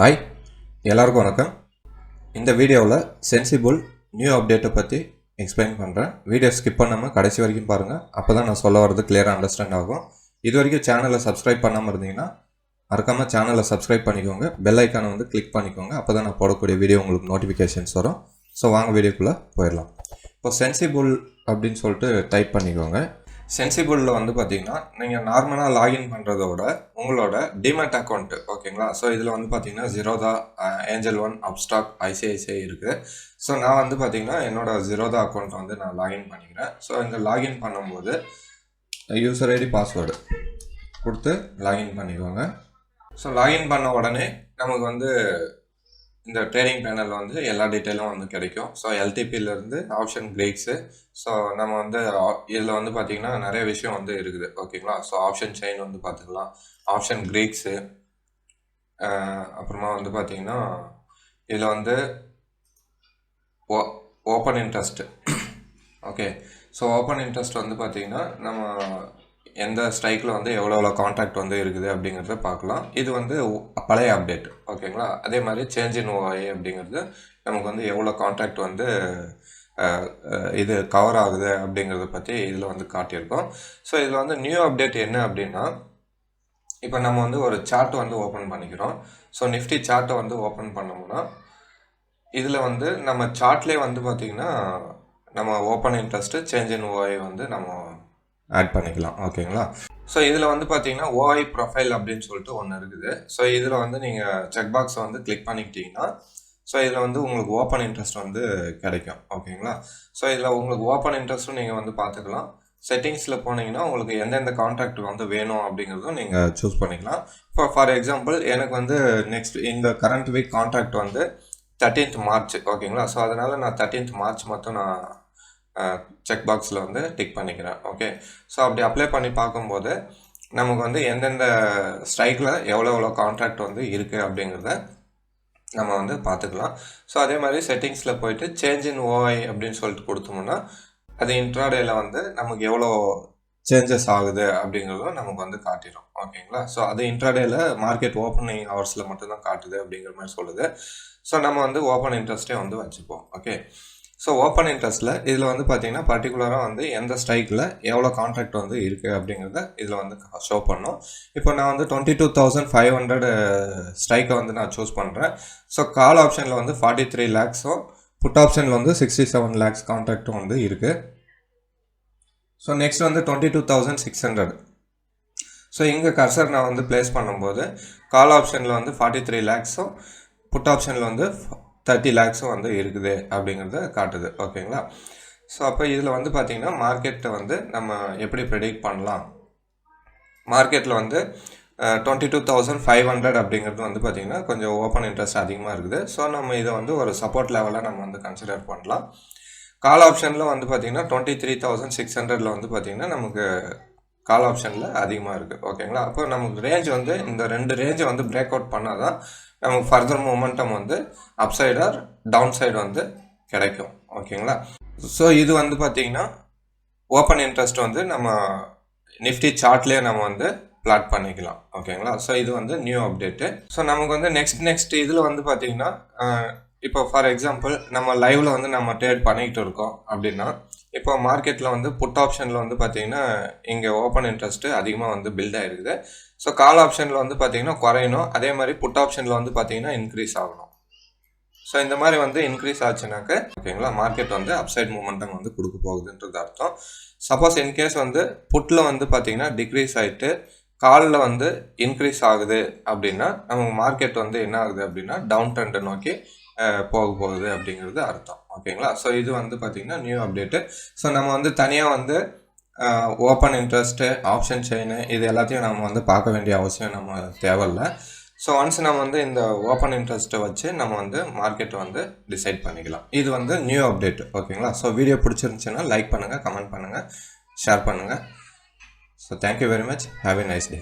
Hi எல்லாருக்கும் வணக்கம். இந்த வீடியோவில் சென்சிபிள் நியூ அப்டேட்டை பற்றி எக்ஸ்பிளைன் பண்ணுறேன் வீடியோ ஸ்கிப் பண்ணாமல் கடைசி வரைக்கும் பாருங்கள் அப்போ தான் நான் சொல்ல வரது கிளியராக அண்டர்ஸ்டாண்ட் ஆகும். இது வரைக்கும் சேனலை சப்ஸ்கிரைப் பண்ணாமல் இருந்தீங்கன்னா மறக்காமல் சேனலை சப்ஸ்கிரைப் பண்ணிக்கோங்க. பெல் ஐக்கானை வந்து கிளிக் பண்ணிக்கோங்க. அப்போ தான் நான் போடக்கூடிய வீடியோ உங்களுக்கு நோட்டிஃபிகேஷன்ஸ் வரும். ஸோ வாங்க வீடியோக்குள்ளே போயிடலாம். இப்போ சென்சிபிள் அப்படின்னு சொல்லிட்டு டைப் பண்ணிக்கோங்க. சென்சிபிளில் வந்து பார்த்தீங்கன்னா நீங்கள் நார்மலாக லாகின் பண்ணுறத விட உங்களோட டிமெட் அக்கௌண்ட்டு ஓகேங்களா ஸோ இதில் வந்து பார்த்தீங்கன்னா Zerodha Angel uh, one Upstox ICICI இருக்குது ஸோ நான் வந்து பார்த்தீங்கன்னா என்னோட ஜீரோதா அக்கௌண்ட்டை வந்து நான் லாகின் பண்ணிக்கிறேன். ஸோ இந்த லாகின் பண்ணும்போது யூசர் ஐடி பாஸ்வேர்டு கொடுத்து லாகின் பண்ணிக்கோங்க. ஸோ லாகின் பண்ண உடனே நமக்கு வந்து இந்த ட்ரேடிங் பேனலில் வந்து எல்லா டீட்டெயிலும் வந்து கிடைக்கும். ஸோ எல்டிபியிலேருந்து ஆப்ஷன் கிரேட்ஸு ஸோ நம்ம வந்து இதில் வந்து பார்த்திங்கன்னா நிறைய விஷயம் வந்து இருக்குது. ஓகேங்களா ஸோ ஆப்ஷன் செயின் வந்து பார்த்துக்கலாம் ஆப்ஷன் கிரேக்ஸு அப்புறமா வந்து பார்த்திங்கன்னா இதில் வந்து ஓ open interest okay so open interest வந்து பார்த்திங்கன்னா நம்ம எந்த ஸ்ட்ரைக்கில் வந்து எவ்வளோ எவ்வளோ கான்ட்ராக்ட் வந்து இருக்குது அப்படிங்கிறத பார்க்கலாம். இது வந்து பழைய அப்டேட் ஓகேங்களா அதே மாதிரி சேஞ்ச் இன் ஓஐ அப்படிங்கிறது நமக்கு வந்து எவ்வளோ கான்ட்ராக்ட் வந்து இது கவர் ஆகுது அப்படிங்கிறத பற்றி இதில் வந்து காட்டியிருக்கோம். ஸோ இதில் வந்து நியூ அப்டேட் என்ன அப்படின்னா இப்போ நம்ம வந்து ஒரு சார்ட் வந்து ஓப்பன் பண்ணிக்கிறோம். ஸோ நிஃப்டி சார்ட்டை வந்து ஓப்பன் பண்ணோம்னா இதில் வந்து நம்ம சார்ட்லேயே வந்து பார்த்திங்கன்னா நம்ம open interest change in OI வந்து நம்ம ஆட் பண்ணிக்கலாம் ஓகேங்களா ஸோ இதில் வந்து பார்த்தீங்கன்னா ஓஐ ப்ரொஃபைல் அப்படின்னு சொல்லிட்டு ஒன்று இருக்குது. ஸோ இதில் வந்து நீங்கள் செக் பாக்ஸை வந்து கிளிக் பண்ணிக்கிட்டீங்கன்னா ஸோ இதில் வந்து உங்களுக்கு ஓப்பன் இன்ட்ரெஸ்ட் வந்து கிடைக்கும் ஓகேங்களா ஸோ இதில் உங்களுக்கு ஓப்பன் இன்ட்ரெஸ்ட்டும் நீங்கள் வந்து பார்த்துக்கலாம் செட்டிங்ஸில் போனீங்கன்னா உங்களுக்கு எந்தெந்த கான்ட்ராக்ட் வந்து வேணும் அப்படிங்கிறதும் நீங்கள் சூஸ் பண்ணிக்கலாம். இப்போ ஃபார் எக்ஸாம்பிள் எனக்கு வந்து நெக்ஸ்ட் இந்த கரண்ட் வீக் கான்ட்ராக்ட் வந்து தேர்ட்டீன்த் மார்ச் ஓகேங்களா ஸோ அதனால் நான் தேர்ட்டீன்த் மார்ச் மட்டும் நான் செக் பாக்ஸில் வந்து டிக் பண்ணிக்கிறேன். ஓகே ஸோ அப்படி அப்ளை பண்ணி பார்க்கும்போது நமக்கு வந்து எந்தெந்த ஸ்ட்ரைக்கில் எவ்வளோ எவ்வளோ கான்ட்ராக்ட் வந்து இருக்குது அப்படிங்கிறத நம்ம வந்து பார்த்துக்கலாம். ஸோ அதே மாதிரி செட்டிங்ஸில் போயிட்டு சேஞ்ச் இன் ஓஐ அப்படின்னு சொல்லிட்டு கொடுத்தோம்னா அது இன்ட்ராடேயில் வந்து நமக்கு எவ்வளோ சேஞ்சஸ் ஆகுது அப்படிங்கிறதும் நமக்கு வந்து காட்டிடும். ஓகேங்களா ஸோ அது இன்ட்ராடேயில் மார்க்கெட் ஓப்பனிங் ஹவர்ஸில் மட்டும்தான் காட்டுது அப்படிங்கிற மாதிரி சொல்லுது. ஸோ நம்ம வந்து ஓப்பன் இன்ட்ரெஸ்ட்டே வந்து வச்சுப்போம். ஓகே ஸோ ஓப்பன் இன்ட்ரெஸ்ட்டில் இதில் வந்து பார்த்தீங்கன்னா பர்டிகுலராக வந்து எந்த ஸ்ட்ரைக்கில் எவ்வளோ கான்ட்ராக்ட் வந்து இருக்குது அப்படிங்கிறத இதில் வந்து ஷோ பண்ணும். இப்போ நான் வந்து twenty two thousand five hundred ஸ்ட்ரைக்கை வந்து நான் சூஸ் பண்ணுறேன் ஸோ கால் ஆப்ஷனில் வந்து ஃபார்ட்டி த்ரீ லேக்ஸும் புட் ஆப்ஷனில் வந்து சிக்ஸ்டி செவன் லேக்ஸ் கான்ட்ராக்டும் வந்து இருக்குது ஸோ நெக்ஸ்ட் வந்து twenty two thousand six hundred so இங்கே கர்சர் நான் வந்து ப்ளேஸ் பண்ணும்போது கால் ஆப்ஷனில் வந்து ஃபார்ட்டி த்ரீ லேக்ஸும் புட் ஆப்ஷனில் வந்து தேர்ட்டி லேக்ஸும் வந்து இருக்குது அப்படிங்கிறத காட்டுது. ஓகேங்களா ஸோ அப்போ இதில் வந்து பார்த்திங்கன்னா மார்க்கெட்டை வந்து நம்ம எப்படி ப்ரெடிக்ட் பண்ணலாம்? மார்க்கெட்டில் வந்து twenty two thousand five hundred அப்படிங்கிறது வந்து பார்த்திங்கன்னா கொஞ்சம் ஓப்பன் இன்ட்ரெஸ்ட் அதிகமாக இருக்குது. ஸோ நம்ம இதை வந்து ஒரு சப்போர்ட் லெவலாக நம்ம வந்து கன்சிடர் பண்ணலாம். கால் ஆப்ஷனில் வந்து பார்த்திங்கன்னா டுவெண்ட்டி த்ரீ தௌசண்ட் சிக்ஸ் ஹண்ட்ரடில் வந்து பார்த்திங்கன்னா நமக்கு கால் ஆப்ஷனில் அதிகமாக இருக்குது ஓகேங்களா அப்போ நமக்கு ரேஞ்ச் வந்து இந்த ரெண்டு ரேஞ்சை வந்து பிரேக் அவுட் பண்ணால் தான் நமக்கு ஃபர்தர் மூமெண்டம் வந்து அப்சைட் ஆர் டவுன் சைடு வந்து கிடைக்கும். ஓகேங்களா? ஸோ இது வந்து பார்த்திங்கன்னா ஓப்பன் இன்ட்ரெஸ்ட் வந்து நம்ம நிஃப்டி சார்ட்லேயே நம்ம வந்து பிளாட் பண்ணிக்கலாம். ஓகேங்களா? ஸோ இது வந்து நியூ அப்டேட்டு ஸோ நமக்கு வந்து நெக்ஸ்ட் நெக்ஸ்ட் இதில் வந்து பார்த்திங்கன்னா இப்போ ஃபார் எக்ஸாம்பிள் நம்ம லைவில் வந்து நம்ம ட்ரேட் பண்ணிக்கிட்டு இருக்கோம் அப்படின்னா இப்போ மார்க்கெட்டில் வந்து புட் ஆப்ஷனில் வந்து பார்த்தீங்கன்னா இங்கே ஓப்பன் இன்ட்ரெஸ்ட்டு அதிகமாக வந்து பில்ட் ஆகிருக்குது ஸோ கால் ஆப்ஷனில் வந்து பார்த்தீங்கன்னா குறையணும். அதே மாதிரி புட் ஆப்ஷனில் வந்து பார்த்தீங்கன்னா இன்க்ரீஸ் ஆகணும். ஸோ இந்த மாதிரி வந்து இன்க்ரீஸ் ஆச்சுனாக்க ஓகேங்களா? மார்க்கெட் வந்து அப்சைட் மூமெண்டம் வந்து கொடுக்க போகுதுன்றது அர்த்தம். சப்போஸ் இன்கேஸ் வந்து புட்டில் வந்து பார்த்தீங்கன்னா டிக்ரீஸ் ஆகிட்டு காலில் வந்து இன்க்ரீஸ் ஆகுது அப்படின்னா நமக்கு மார்க்கெட் வந்து என்ன ஆகுது அப்படின்னா டவுன் ட்ரெண்டை நோக்கி போக போகுது அப்படிங்கிறது அர்த்தம். ஓகேங்களா? ஸோ இது வந்து பார்த்திங்கன்னா நியூ அப்டேட்டு ஸோ நம்ம வந்து தனியாக வந்து ஓப்பன் இன்ட்ரெஸ்ட்டு ஆப்ஷன் செயின் இது எல்லாத்தையும் நம்ம வந்து பார்க்க வேண்டிய அவசியம் நம்ம தேவையில்ல. ஸோ ஒன்ஸ் நம்ம வந்து இந்த ஓப்பன் இன்ட்ரெஸ்ட்டை வச்சு நம்ம வந்து மார்க்கெட் வந்து டிசைட் பண்ணிக்கலாம். இது வந்து நியூ அப்டேட் ஓகேங்களா? ஸோ வீடியோ பிடிச்சிருந்துச்சுன்னா லைக் பண்ணுங்கள் கமெண்ட் பண்ணுங்கள் ஷேர் பண்ணுங்கள் so thank you very much have a nice day